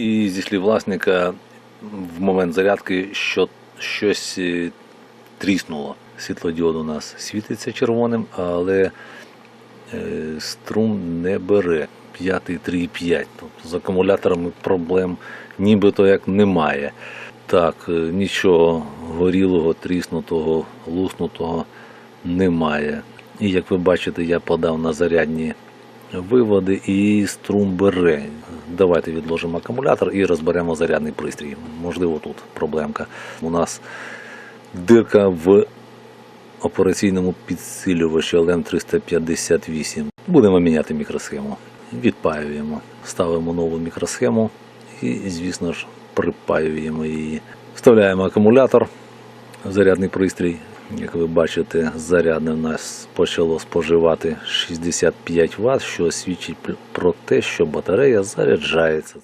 І зі слів власника, в момент зарядки що, щось е, тріснуло. Світлодіод у нас світиться червоним, але е, струм не бере 5,3,5. Тобто з акумуляторами проблем нібито як немає. Так, е, нічого горілого, тріснутого, луснутого немає. І як ви бачите, я подав на зарядні виводи і струм бере. Давайте відложимо акумулятор і розберемо зарядний пристрій. Можливо, тут проблемка. У нас дирка в операційному підсилювачі LM358. Будемо міняти мікросхему. Відпаюємо, ставимо нову мікросхему і, звісно ж, припаюємо її. Вставляємо акумулятор, зарядний пристрій. Як ви бачите, зарядне в нас почало споживати 65 Вт, що свідчить про те, що батарея заряджається.